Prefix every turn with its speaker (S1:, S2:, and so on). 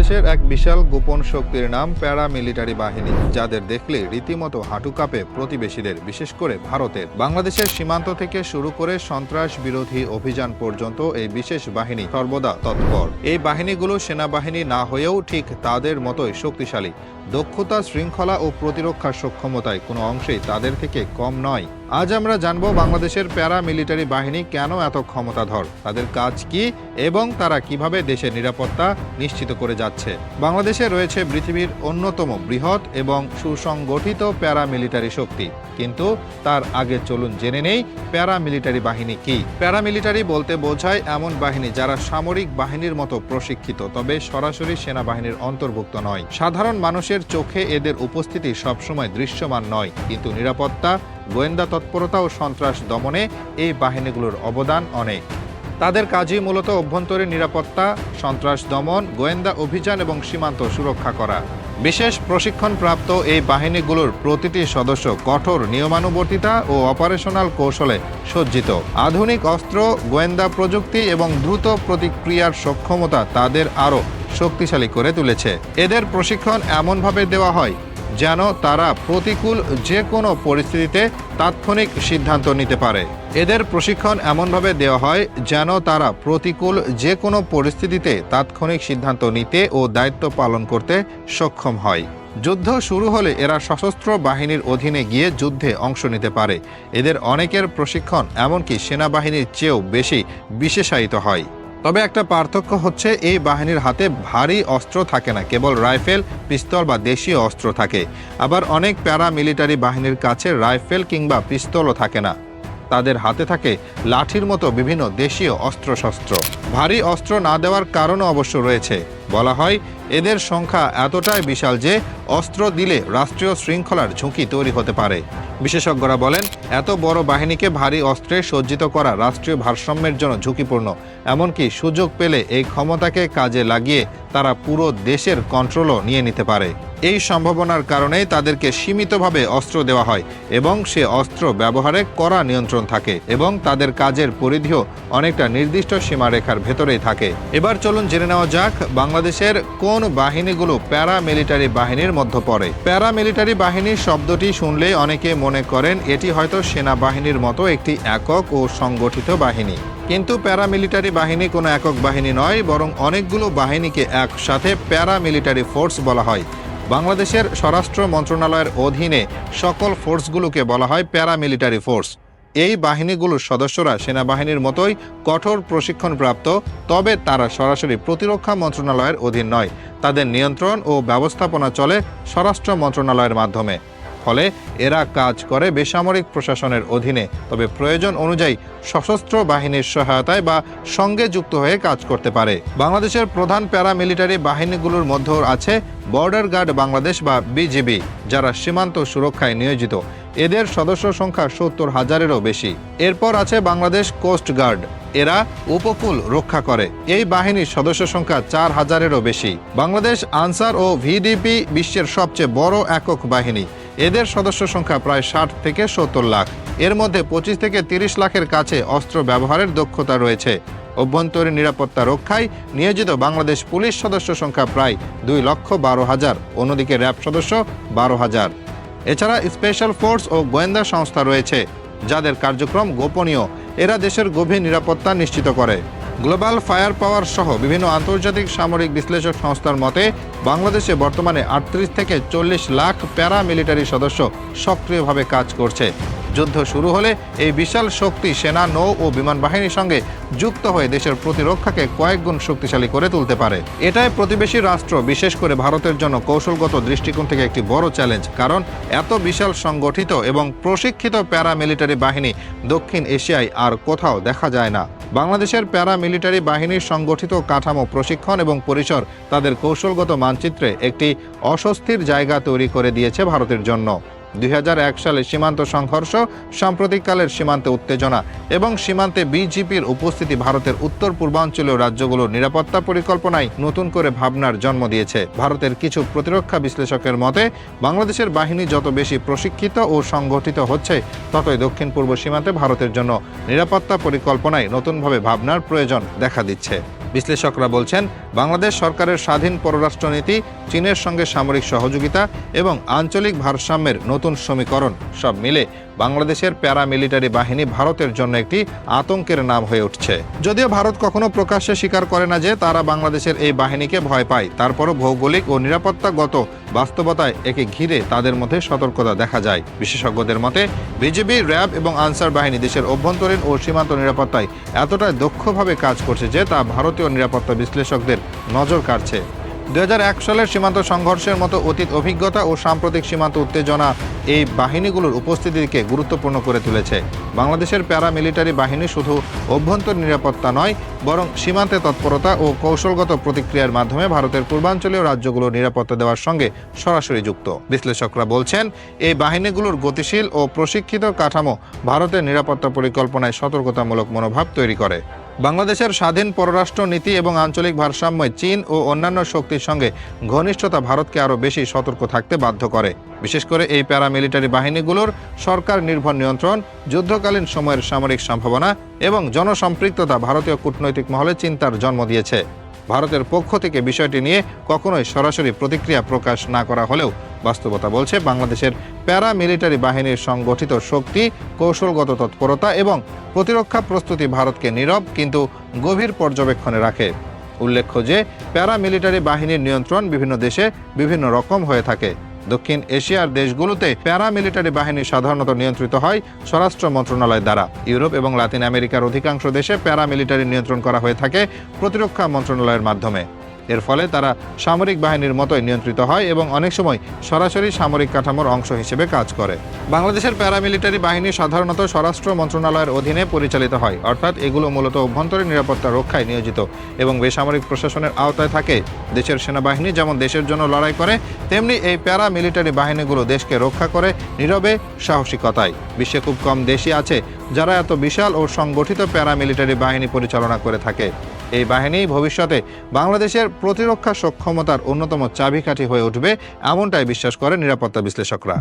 S1: বাংলাদেশের এক বিশাল গোপন শক্তির নাম প্যারামিলিটারি বাহিনী, যাদের দেখলে রীতিমতো হাঁটু কাঁপে প্রতিবেশীদের, বিশেষ করে ভারতের। বাংলাদেশের সীমান্ত থেকে শুরু করে সন্ত্রাস বিরোধী অভিযান পর্যন্ত এই বিশেষ বাহিনী সর্বদা তৎপর। এই বাহিনীগুলো সেনাবাহিনী না হয়েও ঠিক তাদের মতোই শক্তিশালী। দক্ষতা, শৃঙ্খলা ও প্রতিরক্ষা সক্ষমতায় কোনো অংশেই তাদের থেকে কম নয়। আজ আমরা জানব বাংলাদেশের প্যারা মিলিটারি বাহিনী কেন এত ক্ষমতাধর? তাদের কাজ কি এবং তারা কীভাবে দেশের নিরাপত্তা নিশ্চিত করে যাচ্ছে? বাংলাদেশে রয়েছে পৃথিবীর অন্যতম বৃহৎ এবং সুসংগঠিত প্যারা মিলিটারি শক্তি। কিন্তু তার আগে চলুন জেনে নেই প্যারা মিলিটারি বাহিনী কি। প্যারামিলিটারি বলতে বোঝায় এমন বাহিনী যারা সামরিক বাহিনীর মতো প্রশিক্ষিত, তবে সরাসরি সেনাবাহিনীর অন্তর্ভুক্ত নয়। সাধারণ মানুষের চোখে এদের উপস্থিতি সবসময় দৃশ্যমান নয়, কিন্তু নিরাপত্তা, গোয়েন্দা তৎপরতা ও সন্ত্রাস দমনে এই বাহিনীগুলোর অবদান অনেক। তাদের কাজই মূলত অভ্যন্তরীণ নিরাপত্তা, সন্ত্রাস দমন, গোয়েন্দা অভিযান এবং সীমান্ত সুরক্ষা করা। বিশেষ প্রশিক্ষণপ্রাপ্ত এই বাহিনীগুলোর প্রতিটি সদস্য কঠোর নিয়মানুবর্তিতা ও অপারেশনাল কৌশলে সজ্জিত। আধুনিক অস্ত্র, গোয়েন্দা প্রযুক্তি এবং দ্রুত প্রতিক্রিয়ার সক্ষমতা তাদের আরও শক্তিশালী করে তুলেছে। এদের প্রশিক্ষণ এমনভাবে দেওয়া হয় যেন তারা প্রতিকূল যে কোনো পরিস্থিতিতে তাৎক্ষণিক সিদ্ধান্ত নিতে পারে। এদের প্রশিক্ষণ এমনভাবে দেওয়া হয় যেন তারা প্রতিকূল যে কোনো পরিস্থিতিতে তাৎক্ষণিক সিদ্ধান্ত নিতে ও দায়িত্ব পালন করতে সক্ষম হয়। যুদ্ধ শুরু হলে এরা সশস্ত্র বাহিনীর অধীনে গিয়ে যুদ্ধে অংশ নিতে পারে। এদের অনেকের প্রশিক্ষণ এমনকি সেনাবাহিনীর চেয়েও বেশি বিশেষায়িত হয়। তবে একটা পার্থক্য হচ্ছে, এই বাহিনীর হাতে ভারী অস্ত্র থাকে না, কেবল রাইফেল, পিস্তল বা দেশীয় অস্ত্র থাকে। আবার অনেক প্যারা মিলিটারি বাহিনীর কাছে রাইফেল কিংবা পিস্তলও থাকে না। তাদের হাতে থাকে লাঠির মতো বিভিন্ন দেশীয় অস্ত্রশস্ত্র। ভারী অস্ত্র না দেওয়ার কারণও অবশ্য রয়েছে। বলা হয়, এদের সংখ্যা এতটাই বিশাল যে অস্ত্র দিলে রাষ্ট্রীয় শৃঙ্খলার ঝুঁকি তৈরি হতে পারে। বিশেষজ্ঞরা বলেন, এত বড় বাহিনীকে ভারী অস্ত্রে সজ্জিত করা রাষ্ট্রীয় ভারসাম্যের জন্য ঝুঁকিপূর্ণ। এমনকি সুযোগ পেলে এই ক্ষমতাকে কাজে লাগিয়ে তারা পুরো দেশের কন্ট্রোলও নিয়ে নিতে পারে। এই সম্ভাবনার কারণেই তাদেরকে সীমিতভাবে অস্ত্র দেওয়া হয় এবং সে অস্ত্র ব্যবহারে কড়া নিয়ন্ত্রণ থাকে এবং তাদের কাজের পরিধিও অনেকটা নির্দিষ্ট সীমারেখার ভেতরেই থাকে। এবার চলুন জেনে নেওয়া যাক বাংলাদেশের কোন বাহিনীগুলো প্যারা মিলিটারি বাহিনীর মধ্যে পড়ে। প্যারা মিলিটারি বাহিনী শব্দটি শুনলে অনেকে মনে করেন এটি হয়তো সেনাবাহিনীর মতো একটি একক ও সংগঠিত বাহিনী। কিন্তু প্যারামিলিটারি বাহিনী কোনো একক বাহিনী নয়, বরং অনেকগুলো বাহিনীকে একসাথে প্যারামিলিটারি ফোর্স বলা হয়। বাংলাদেশের স্বরাষ্ট্র মন্ত্রণালয়ের অধীনে সকল ফোর্সগুলোকে বলা হয় প্যারামিলিটারি ফোর্স। এই বাহিনীগুলোর সদস্যরা সেনাবাহিনীর মতোই কঠোর প্রশিক্ষণপ্রাপ্ত, তবে তারা সরাসরি প্রতিরক্ষা মন্ত্রণালয়ের অধীন নয়। তাদের নিয়ন্ত্রণ ও ব্যবস্থাপনা চলে স্বরাষ্ট্র মন্ত্রণালয়ের মাধ্যমে। ফলে এরা কাজ করে বেসামরিক প্রশাসনের অধীনে। তবে প্রয়োজন অনুযায়ী সশস্ত্র বাহিনীর সহায়তায় বা সঙ্গে যুক্ত হয়ে কাজ করতে পারে। বাংলাদেশের প্রধান প্যারামিলিটারি বাহিনীগুলোর মধ্যে আছে বর্ডার গার্ড বাংলাদেশ বা বিজিবি, যারা সীমান্ত সুরক্ষায় নিয়োজিত। এদের সদস্য সংখ্যা সত্তর হাজারেরও বেশি। এরপর আছে বাংলাদেশ কোস্ট গার্ড। এরা উপকূল রক্ষা করে। এই বাহিনীর সদস্য সংখ্যা চার হাজারেরও বেশি। বাংলাদেশ আনসার ও ভিডিপি বিশ্বের সবচেয়ে বড় একক বাহিনী। এদের সদস্য সংখ্যা প্রায় ষাট থেকে সত্তর লাখ। এর মধ্যে পঁচিশ থেকে তিরিশ লাখের কাছে অস্ত্র ব্যবহারের দক্ষতা রয়েছে। অভ্যন্তরীণ নিরাপত্তা রক্ষায় নিয়োজিত বাংলাদেশ পুলিশ সদস্য সংখ্যা প্রায় দুই লক্ষ বারো হাজার। অন্যদিকে র্যাব সদস্য বারো হাজার। এছাড়া স্পেশাল ফোর্স ও গোয়েন্দা সংস্থা রয়েছে, যাদের কার্যক্রম গোপনীয়। এরা দেশের গভীর নিরাপত্তা নিশ্চিত করে। গ্লোবাল ফায়ার পাওয়ার সহ বিভিন্ন আন্তর্জাতিক সামরিক বিশ্লেষক সংস্থার মতে, বাংলাদেশে বর্তমানে আটত্রিশ থেকে চল্লিশ লাখ প্যারা মিলিটারি সদস্য সক্রিয়ভাবে কাজ করছে। যুদ্ধ শুরু হলে এই বিশাল শক্তি সেনা, নৌ ও বিমান বাহিনীর সঙ্গে যুক্ত হয়ে দেশের প্রতিরক্ষাকে কয়েক গুণ শক্তিশালী করে তুলতে পারে। এটাই প্রতিবেশী রাষ্ট্র, বিশেষ করে ভারতের জন্য কৌশলগত দৃষ্টিকোণ থেকে একটি বড় চ্যালেঞ্জ। কারণ এত বিশাল সংগঠিত এবং প্রশিক্ষিত প্যারা মিলিটারি বাহিনী দক্ষিণ এশিয়ায় আর কোথাও দেখা যায় না। বাংলাদেশের প্যারা মিলিটারি বাহিনীর সংগঠিত কাঠামো প্রশিক্ষণ এবং পরিসর তাদের কৌশলগত মানচিত্রে একটি অস্বস্তির জায়গা তৈরি করে দিয়েছে ভারতের জন্য। দুই হাজার এক সালে সীমান্ত সংঘর্ষ, সাম্প্রতিককালের সীমান্তে উত্তেজনা এবং সীমান্তে বিজেপির উপস্থিতি ভারতের উত্তর পূর্বাঞ্চলীয় রাজ্যগুলোর নিরাপত্তা পরিকল্পনায় নতুন করে ভাবনার জন্ম দিয়েছে। ভারতের কিছু প্রতিরক্ষা বিশ্লেষকের মতে, বাংলাদেশের বাহিনী যত বেশি প্রশিক্ষিত ও সংগঠিত হচ্ছে, ততই দক্ষিণ পূর্ব সীমান্তে ভারতের জন্য নিরাপত্তা পরিকল্পনায় নতুনভাবে ভাবনার প্রয়োজন দেখা দিচ্ছে। বিশ্লেষকরা বলছেন, বাংলাদেশ সরকারের স্বাধীন পররাষ্ট্রনীতি, চীনের সঙ্গে সামরিক সহযোগিতা এবং আঞ্চলিক ভারসাম্যের নতুন সমীকরণ সব মিলে বাংলাদেশের প্যারামিলিটারি বাহিনী ভারতের জন্য একটি আতঙ্কের নাম হয়ে উঠছে। যদিও ভারত কখনো প্রকাশ্যে স্বীকার করে না যে তারা বাংলাদেশের এই বাহিনীকে ভয় পায়, তারপরও ভৌগোলিক ও নিরাপত্তাগত বাস্তবতায় একে ঘিরে তাদের মধ্যে সতর্কতা দেখা যায়। বিশেষজ্ঞদের মতে, বিজিবি, র্যাব এবং আনসার বাহিনী দেশের অভ্যন্তরীণ ও সীমান্ত নিরাপত্তায় এতটাই দক্ষভাবে কাজ করছে যে তা ভারতীয় নিরাপত্তা বিশ্লেষকদের নজর কাড়ছে। দু হাজার এক সালের সীমান্ত সংঘর্ষের মতো অতীত অভিজ্ঞতা ও সাম্প্রতিক সীমান্ত উত্তেজনা এই বাহিনীগুলোর উপস্থিতিকে গুরুত্বপূর্ণ করে তুলেছে। বাংলাদেশের প্যারামিলিটারি বাহিনী শুধু অভ্যন্তরীণ নিরাপত্তা নয়, বরং সীমান্তে তৎপরতা ও কৌশলগত প্রতিক্রিয়ার মাধ্যমে ভারতের পূর্বাঞ্চলীয় রাজ্যগুলোর নিরাপত্তা দেওয়ার সঙ্গে সরাসরি যুক্ত। বিশ্লেষকরা বলছেন, এই বাহিনীগুলোর গতিশীল ও প্রশিক্ষিত কাঠামো ভারতের নিরাপত্তা পরিকল্পনায় সতর্কতামূলক মনোভাব তৈরি করে। বাংলাদেশের স্বাধীন পররাষ্ট্র নীতি এবং আঞ্চলিক ভারসাম্যে চীন ও অন্যান্য শক্তির সঙ্গে ঘনিষ্ঠতা ভারতকে আরও বেশি সতর্ক থাকতে বাধ্য করে। বিশেষ করে এই প্যারামিলিটারি বাহিনীগুলোর সরকার নির্ভর নিয়ন্ত্রণ, যুদ্ধকালীন সময়ের সামরিক সম্ভাবনা এবং জনসম্পৃক্ততা ভারতীয় কূটনৈতিক মহলে চিন্তার জন্ম দিয়েছে। ভারতের পক্ষ থেকে বিষয়টি নিয়ে কখনোই সরাসরি প্রতিক্রিয়া প্রকাশ না করা হলেও বাস্তবতা বলছে বাংলাদেশের প্যারামিলিটারি বাহিনীর সংগঠিত শক্তি, কৌশলগত তৎপরতা এবং প্রতিরক্ষা প্রস্তুতি ভারতকে নীরব কিন্তু গভীর পর্যবেক্ষণে রাখে। উল্লেখ্য যে, প্যারামিলিটারি বাহিনীর নিয়ন্ত্রণ বিভিন্ন দেশে বিভিন্ন রকম হয়ে থাকে। দক্ষিণ এশিয়ার দেশগুলোতে প্যারামিলিটারি বাহিনী সাধারণত নিয়ন্ত্রিত হয় স্বরাষ্ট্র মন্ত্রণালয় দ্বারা। ইউরোপ এবং লাতিন আমেরিকার অধিকাংশ দেশে প্যারামিলিটারি নিয়ন্ত্রণ করা হয়ে থাকে প্রতিরক্ষা মন্ত্রণালয়ের মাধ্যমে। এর ফলে তারা সামরিক বাহিনীর মতোই নিয়ন্ত্রিত হয় এবং অনেক সময় সরাসরি সামরিক কাঠামোর অংশ হিসেবে কাজ করে। বাংলাদেশের প্যারামিলিটারি বাহিনী সাধারণত স্বরাষ্ট্র মন্ত্রণালয়ের অধীনে পরিচালিত হয়, অর্থাৎ এগুলো মূলত অভ্যন্তরীণ নিরাপত্তা রক্ষায় নিয়োজিত এবং বেসামরিক প্রশাসনের আওতায় থাকে। দেশের সেনাবাহিনী যেমন দেশের জন্য লড়াই করে, তেমনি এই প্যারামিলিটারি বাহিনীগুলো দেশকে রক্ষা করে নীরবে সাহসিকতায়। বিশ্বে খুব কম দেশই আছে যারা এত বিশাল ও সংগঠিত প্যারামিলিটারি বাহিনী পরিচালনা করে থাকে। এই বাহিনী ভবিষ্যতে বাংলাদেশের প্রতিরক্ষা সক্ষমতার অন্যতম চাবিকাঠি হয়ে উঠবে, এমনটাই বিশ্বাস করে নিরাপত্তা বিশ্লেষকরা।